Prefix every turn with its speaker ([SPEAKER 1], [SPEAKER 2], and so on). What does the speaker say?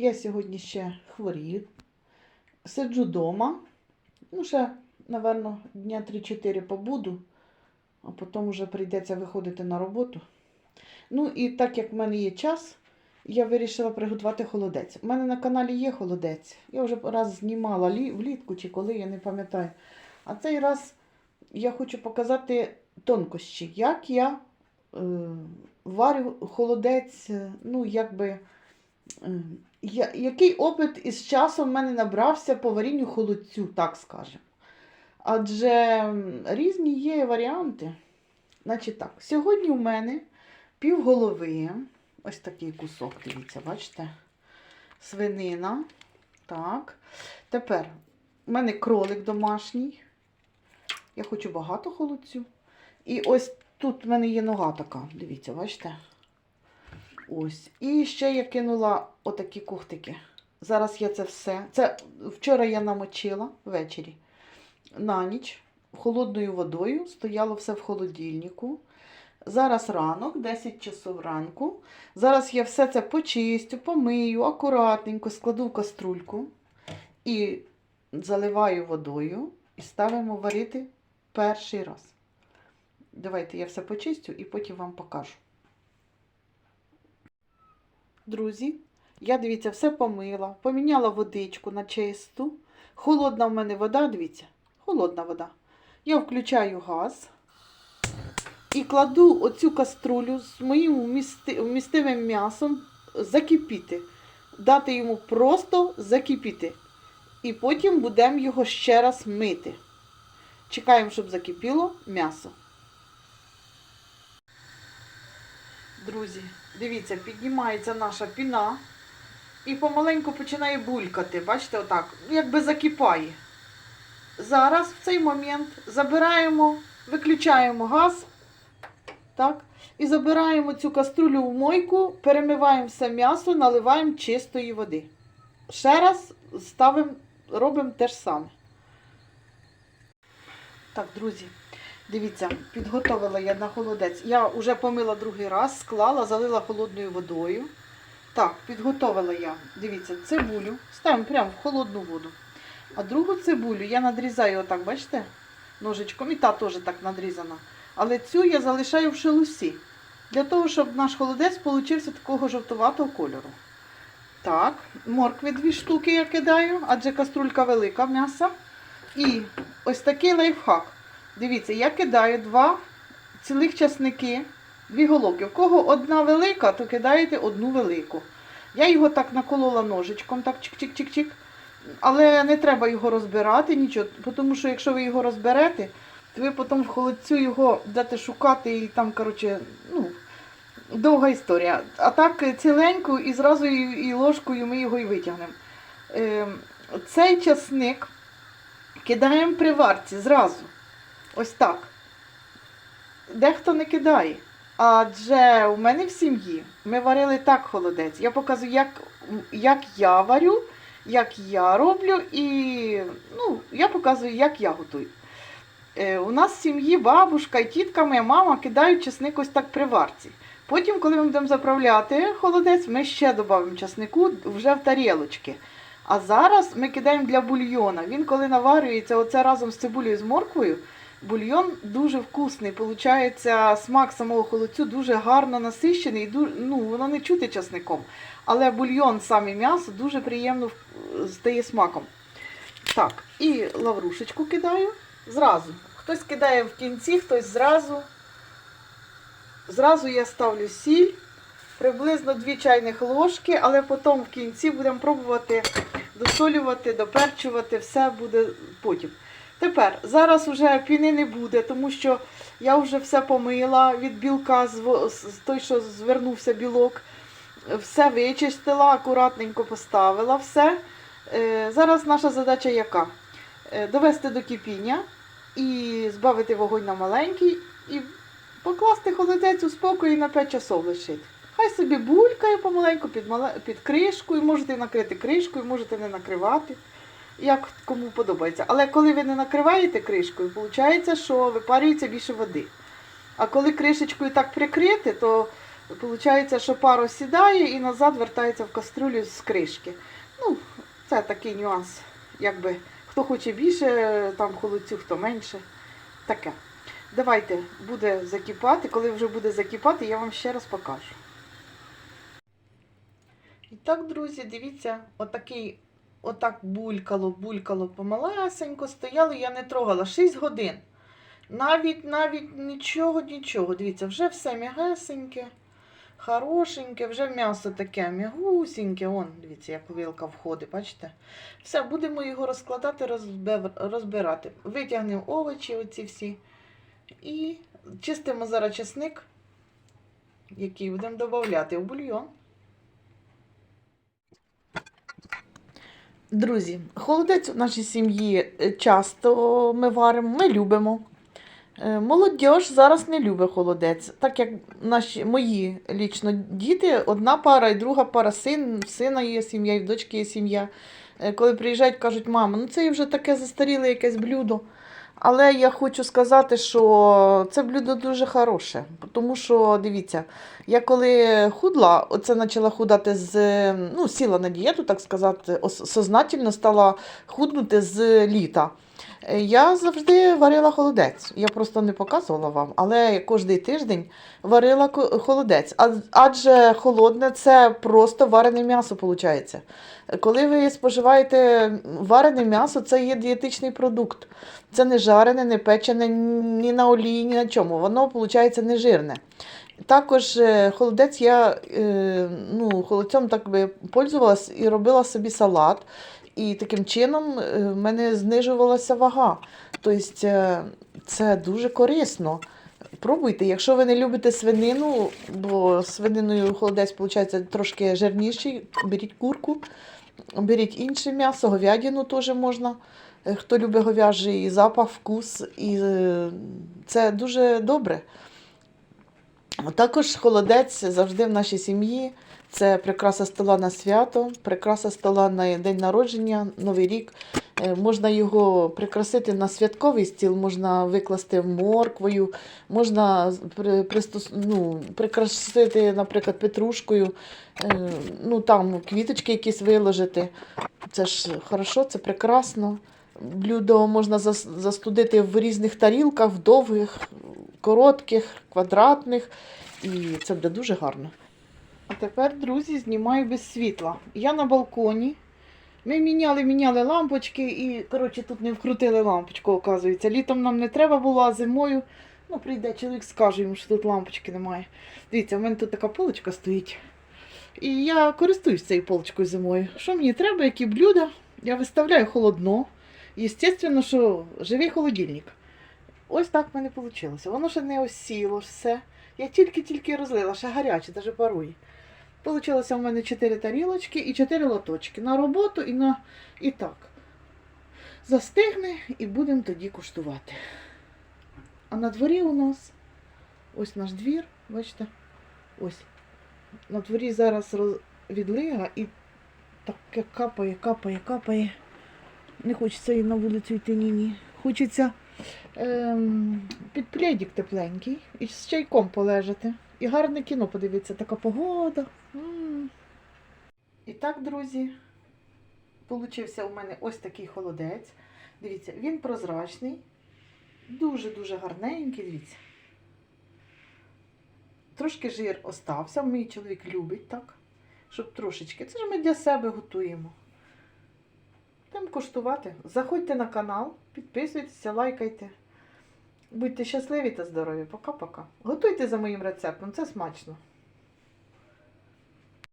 [SPEAKER 1] Я сьогодні ще хворію. Сиджу вдома. Ну, ще, напевно, дня 3-4 побуду, а потім вже прийдеться виходити на роботу. Ну, і так як в мене є час, я вирішила приготувати холодець. У мене на каналі є холодець. Я вже раз знімала влітку чи коли, я не пам'ятаю. А цей раз я хочу показати тонкощі, як я е, варю холодець, е, ну, якби. Я, який опит із часом в мене набрався по варінню холодцю, так скажемо. Адже різні є варіанти. Значить так, сьогодні у мене півголови, ось такий кусок, дивіться, бачите? Свинина. Так. Тепер у мене кролик домашній. Я хочу багато холодцю. І ось тут в мене є нога така, дивіться, бачите? Ось. І ще я кинула отакі кухтики. Зараз я це все. Це вчора я намочила ввечері на ніч холодною водою. Стояло все в холодильнику. Зараз ранок, 10 часов ранку. Зараз я все це почистю, помию, акуратненько складу в каструльку і заливаю водою і ставимо варити перший раз. Давайте я все почистю і потім вам покажу. Друзі, я дивіться, все помила, поміняла водичку на чисту. Холодна в мене вода, дивіться, холодна вода. Я включаю газ і кладу оцю каструлю з моїм вмісти- вмістивим м'ясом закипіти. Дати йому просто закипіти. І потім будемо його ще раз мити. Чекаємо, щоб закипіло м'ясо. Друзі, дивіться, піднімається наша піна і помаленьку починає булькати. Бачите, отак, якби закипає. Зараз в цей момент забираємо, виключаємо газ. Так, і забираємо цю каструлю в мойку, перемиваємо все м'ясо, наливаємо чистої води. Ще раз ставимо, робимо те ж саме. Так, друзі, Дивіться, підготовила я на холодець. Я вже помила другий раз, склала, залила холодною водою. Так, підготовила я, дивіться, цибулю. Ставимо прямо в холодну воду. А другу цибулю я надрізаю, отак, бачите, ножичком. І та теж так надрізана. Але цю я залишаю в шелусі. Для того, щоб наш холодець получився такого жовтуватого кольору. Так, моркви дві штуки я кидаю, адже каструлька велика м'яса. І ось такий лайфхак. Дивіться, я кидаю два цілих часники, дві головки. У кого одна велика, то кидаєте одну велику. Я його так наколола ножичком, так чик-чик-чик-чик. Але не треба його розбирати, нічого, тому що якщо ви його розберете, то ви потім в холодцю його будете шукати і там, коротше, ну, довга історія. А так ціленьку і зразу і, ложкою ми його і витягнемо. Ем, цей часник кидаємо при варці зразу. Ось так. Дехто не кидає. Адже у мене в сім'ї ми варили так холодець. Я показую, як, як я варю, як я роблю, і ну, я показую, як я готую. Е, у нас в сім'ї бабушка і тітка, моя мама кидають чесник ось так при варці. Потім, коли ми будемо заправляти холодець, ми ще додамо чеснику вже в тарілочки. А зараз ми кидаємо для бульйона. Він, коли наварюється оце разом з цибулею з морквою, бульйон дуже вкусний. Получається, смак самого холодцю дуже гарно насищений, і ду- ну, воно не чути часником. Але бульйон, саме м'ясо, дуже приємно стає смаком. Так, і лаврушечку кидаю зразу. Хтось кидає в кінці, хтось зразу. Зразу я ставлю сіль, приблизно 2 чайних ложки, але потім в кінці будемо пробувати досолювати, доперчувати, все буде потім. Тепер, зараз вже піни не буде, тому що я вже все помила від білка, з той, що звернувся білок. Все вичистила, акуратненько поставила все. Е, Зараз наша задача яка? Е, Довести до кипіння і збавити вогонь на маленький і покласти холодець у спокій на 5 часов лишити. Хай собі булькає помаленьку під, під кришкою, можете накрити кришкою, можете не накривати, як кому подобається. Але коли ви не накриваєте кришкою, виходить, що випарюється більше води. А коли кришечкою так прикрити, то Получається, що пар сідає і назад вертається в каструлю з кришки. Ну, це такий нюанс. Якби хто хоче більше, там холодцю, хто менше. Таке. Давайте буде закипати. Коли вже буде закипати, я вам ще раз покажу. І так, друзі, дивіться, отакий, отак булькало, булькало помалесенько, стояло, я не трогала 6 годин. Навіть, навіть нічого, нічого. Дивіться, вже все м'ягесеньке, хорошеньке, вже м'ясо таке м'ягусіньке. Вон, дивіться, як вилка входить, бачите? Все, будемо його розкладати, розбирати. Витягнемо овочі, оці всі. І чистимо зараз чесник, який будемо додати в бульйон. Друзі, холодець у нашій сім'ї е, часто ми варимо, ми любимо. Е, Молодь зараз не любить холодець, так як наші мої лічно діти, одна пара і друга пара, син, сина є сім'я, і в дочки є сім'я. Е, Коли приїжджають, кажуть, мама, ну це вже таке застаріле якесь блюдо. Але я хочу сказати, що це блюдо дуже хороше. Тому що, дивіться, я коли худла, оце почала худати з, ну, сіла на дієту, так сказати, сознательно стала худнути з літа. Я завжди варила холодець. Я просто не показувала вам, але кожен тиждень варила холодець. Адже холодне це просто варене м'ясо, виходить. Коли ви споживаєте варене м'ясо, це є дієтичний продукт. Це не жарене, не печене ні на олії, ні на чому. Воно, виходить, не жирне. Також е, холодець я е, ну, холодцем так би пользувалась і робила собі салат. І таким чином е, в мене знижувалася вага. Тобто е, це дуже корисно. Пробуйте, якщо ви не любите свинину, бо свининою холодець виходить трошки жирніший, беріть курку, беріть інше м'ясо, говядину теж можна. Е, Хто любить говяжий запах, вкус, і це дуже добре. Також холодець завжди в нашій сім'ї. Це прикраса стола на свято, прикраса стола на день народження, Новий рік. Е, Можна його прикрасити на святковий стіл, можна викласти морквою, можна ну, прикрасити, наприклад, петрушкою, е, ну там квіточки якісь виложити. Це ж хорошо, це прекрасно. Блюдо можна застудити в різних тарілках, в довгих, коротких, квадратних, і це буде дуже гарно. А тепер, друзі, знімаю без світла. Я на балконі. Ми міняли, міняли лампочки і, коротше, тут не вкрутили лампочку, оказується. Літом нам не треба було, а зимою. Ну, прийде чоловік, скаже йому, що тут лампочки немає. Дивіться, в мене тут така полочка стоїть. І я користуюсь цією полочкою зимою. Що мені треба, які блюда? Я виставляю холодно. Єстественно, що живий холодильник. Ось так в мене вийшло. Воно ще не осіло все. Я тільки-тільки розлила, ще гаряче, навіть парує. Получилося в мене 4 тарілочки і 4 лоточки. На роботу і на і так. Застигне і будемо тоді куштувати. А на дворі у нас ось наш двір, бачите? Ось. На дворі зараз роз... відлига і таке капає, капає, капає. Не хочеться і на вулицю йти ні-ні. Хочеться ем, під пледік тепленький і з чайком полежати. І гарне кіно подивитися, така погода. М. І так, друзі, получився у мене ось такий холодець. Дивіться, він прозрачний, дуже-дуже гарненький, дивіться. Трошки жир остався, мій чоловік любить так, щоб трошечки. Це ж ми для себе готуємо. Будемо коштувати. Заходьте на канал, підписуйтеся, лайкайте. Будьте щасливі та здорові. Пока-пока. Готуйте за моїм рецептом, це смачно.